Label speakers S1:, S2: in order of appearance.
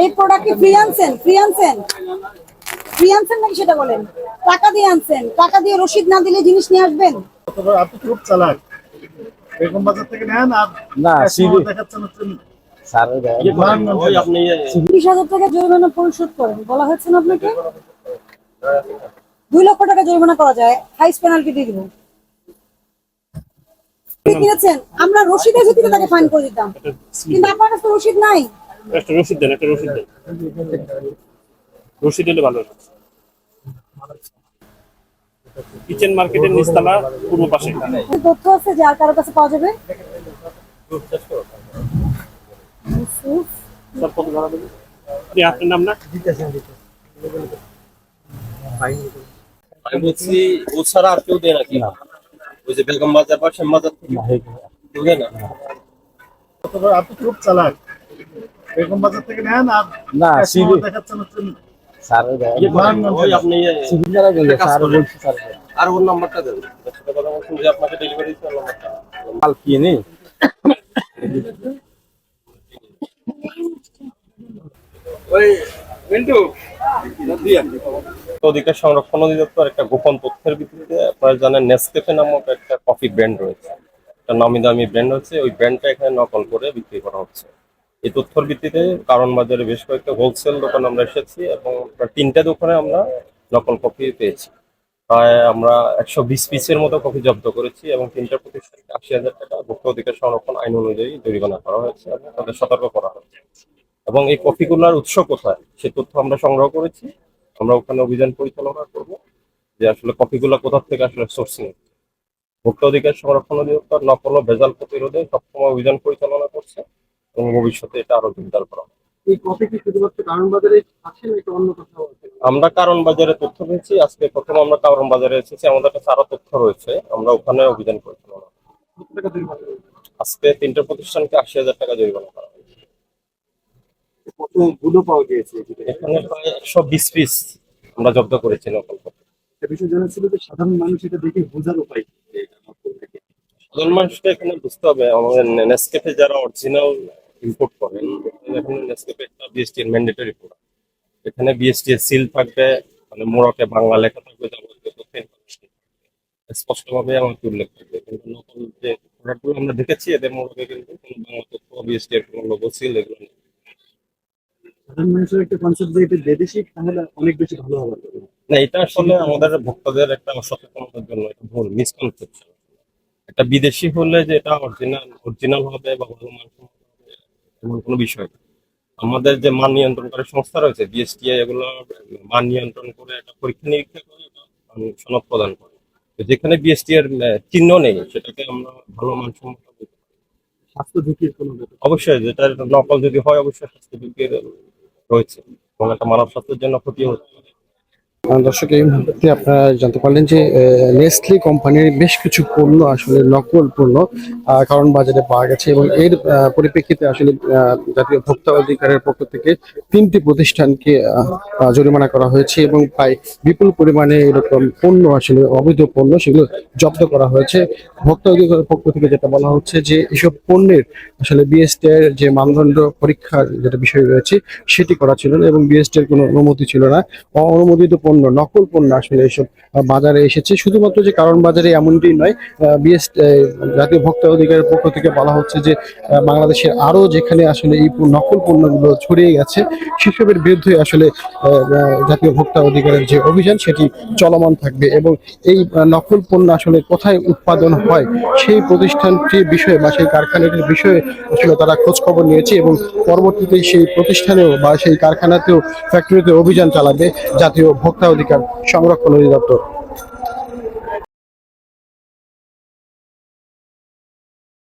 S1: এই প্রোডাক্ট কি ফ্রি আনছেন? ফ্রি আনছেন? ফ্রি আনছেন নাকি সেটা বলেন? টাকা দিয়ে আনছেন। টাকা দিয়ে রসিদ না দিলে জিনিস নিয়ে আসবেন?
S2: আপনি খুব চালাক। বেগম বাজার থেকে নেন আর
S3: না, সিবি-
S2: দেখাচ্ছেন
S1: হাজার টাকা জরিমানা পরিশোধ করেন। বলা না আপনাকে? দুই লক্ষ টাকা জরিমানা করা যায়। হাইস পেনাল্টি দিয়ে দিব আপনি কিনেছেন? আমরা রসিদের ভিত্তিতে তাকে ফাইন করে দিতাম। কিন্তু আপনার কাছে তো রসিদ নাই।
S4: একটা রসিদ দেন একটা রসিদ দেন। রসিদ দিলে ভালো হতো। কিচেন মার্কেটের নিচতলা পূর্ব পাশে।
S1: তথ্য আছে যে আর কারও কাছে পাওয়া যাবে?
S4: স্যার কত ভাড়া দেবেন? আপনি আপনার নাম না?
S5: আমি বলছি ও ছাড়া আর কেউ দেয় নাকি ওই যে বেগম বাজার বা শ্যাম বাজার থেকে না?
S2: আপনি খুব চালাক। বেগম বাজার থেকে নেন আর
S3: না,
S2: cash
S3: সিবি-
S2: দেখাচ্ছেন হচ্ছে
S3: স্যারের
S5: ওই আপনি
S3: সিভিল দ্বারা গেলে স্যার
S5: করেন।
S3: স্যার
S5: আর ওর নাম্বারটা দেন। কথা বলছেন যে আপনাকে ডেলিভারি দিতে নাম্বারটা।
S3: মাল কিনে
S5: অধিকার সংরক্ষণ অধিদপ্তর একটা গোপন তথ্যের ভিত্তিতে আপনারা জানেন নেসকেফে নামক একটা কফি ব্র্যান্ড রয়েছে। একটা নামি দামি ব্র্যান্ড হচ্ছে ওই ব্র্যান্ডটা এখানে নকল করে বিক্রি করা হচ্ছে। এই তথ্যের ভিত্তিতে কারণ বাজারে বেশ কয়েকটা হোলসেল দোকান আমরা এসেছি এবং তিনটা দোকানে আমরা নকল কফি পেয়েছি। প্রায় আমরা একশো বিশ পিসের মতো কফি জব্দ করেছি এবং তিনটা প্রতিষ্ঠানকে আশি হাজার টাকা ভোক্তা অধিকার সংরক্ষণ আইন অনুযায়ী জরিমানা করা হয়েছে এবং তাদের সতর্ক করা হয়েছে। এবং এই কফিগুলোর উৎস কোথায়? সে তথ্য আমরা সংগ্রহ করেছি। আমরা ওখানে অভিযান পরিচালনা করব যে আসলে কপিগুলো কোথা থেকে আসলে সোর্সিং ভোক্তা অধিকার সংরক্ষণ অধিদপ্তর নকল ও ভেজাল প্রতিরোধে সবসময় অভিযান পরিচালনা করছে। এবং ভবিষ্যতে এটা আরও জোরদার করা আমরা কারণ বাজারে তথ্য পেয়েছি আজকে প্রথম আমরা কারণ বাজারে এসেছি আমাদের কাছে আরও তথ্য রয়েছে আমরা ওখানে অভিযান
S6: হবে?
S5: আজকে তিনটা প্রতিষ্ঠানকে আশি হাজার টাকা জরিমানা করা
S6: কতগুলো পাওয়া গিয়েছে
S5: এখানে প্রায় একশো বিশ পিস আমরা জব্দ
S6: বিষয় জানা ছিল যে সাধারণ মানুষ এটা দেখে বোঝার উপায়।
S5: সাধারণ মানুষকে এখানে বুঝতে হবে আমাদের নেসকেফে যারা অরিজিনাল ইম্পোর্ট করেন। এখানে নেসকেফে একটা বিএসটি এর ম্যান্ডেটরি প্রোডাক্ট এখানে বিএসটি এর সিল থাকবে মানে মোড়কে বাংলা লেখা থাকবে যাবতীয় তথ্য। স্পষ্টভাবে আমাকে উল্লেখ থাকবে। কিন্তু নকল যে প্রোডাক্টগুলো আমরা দেখেছি এদের মোড়কে কিন্তু কোনো বাংলা তথ্য বিএসটি এর কোনো লোগো সিল এগুলো নেই।
S6: সাধারণ মানুষের একটা কনসেপ্ট যে এটা বিদেশি তাহলে অনেক বেশি ভালো হবে।
S5: না এটা আসলে আমাদের ভোক্তাদের একটা অসচেতনতার জন্য এটা ভুল মিসকনসেপশন বিদেশি হলে যে এটা অরিজিনাল অরিজিনাল হবে বা ভালো হবে এমন কোনো বিষয় আমাদের যে মান নিয়ন্ত্রণকারী সংস্থা রয়েছে বিএসটিআই এগুলো মান নিয়ন্ত্রণ করে একটা পরীক্ষা নিরীক্ষা করে সনদ প্রদান করে। যেখানে বিএসটি এর চিহ্ন নেই সেটাকে আমরা ভালো মানসম্মত।
S6: স্বাস্থ্য ঝুঁকির কোনো
S5: অবশ্যই যেটা নকল যদি হয় অবশ্যই স্বাস্থ্য ঝুঁকির রয়েছে। এবং একটা মানব স্বাস্থ্যের জন্য ক্ষতি হচ্ছে
S7: দর্শক, এই মুহূর্তে আপনারা জানতে পারলেন যে নেসলি কোম্পানির বেশ কিছু পণ্য আসলে নকল পণ্য কারণ বাজারে পাওয়া গেছে এবং এর পরিপ্রেক্ষিতে আসলে জাতীয় ভোক্তা অধিকারের পক্ষ থেকে তিনটি প্রতিষ্ঠানকে জরিমানা করা হয়েছে এবং প্রায় বিপুল পরিমাণে এরকম পণ্য আসলে, অবৈধ পণ্য সেগুলো জব্দ করা হয়েছে। ভোক্তা অধিকারের পক্ষ থেকে যেটা বলা হচ্ছে যে, এসব পণ্যের আসলে বিএসটি এর যে মানদণ্ড পরীক্ষার যেটা বিষয় রয়েছে, সেটি করা ছিল না এবং বিএসটি এর কোনো অনুমতি ছিল না। অনুমোদিত পণ্য নকল পণ্য আসলে আহ, বাজারে এসেছে। শুধুমাত্র যে কারণ বাজারে এমনটি নয় বিএস জাতীয় ভোক্তা অধিকারের পক্ষ থেকে বলা হচ্ছে যে বাংলাদেশের আরও যেখানে আসলে এই নকল পণ্যগুলো ছড়িয়ে গেছে সেসবের বিরুদ্ধে আসলে জাতীয় ভোক্তা অধিকারের যে অভিযান সেটি চলমান থাকবে। এবং এই নকল পণ্য আসলে কোথায় উৎপাদন হয় সেই প্রতিষ্ঠানটির বিষয়ে বা সেই কারখানাটির বিষয়ে আসলে তারা খোঁজ খবর নিয়েছে এবং পরবর্তীতে সেই প্রতিষ্ঠানেও বা সেই কারখানাতেও ফ্যাক্টরিতে অভিযান চালাবে জাতীয় ভোক্তা অধিকার সংরক্ষণ অধিদপ্তর।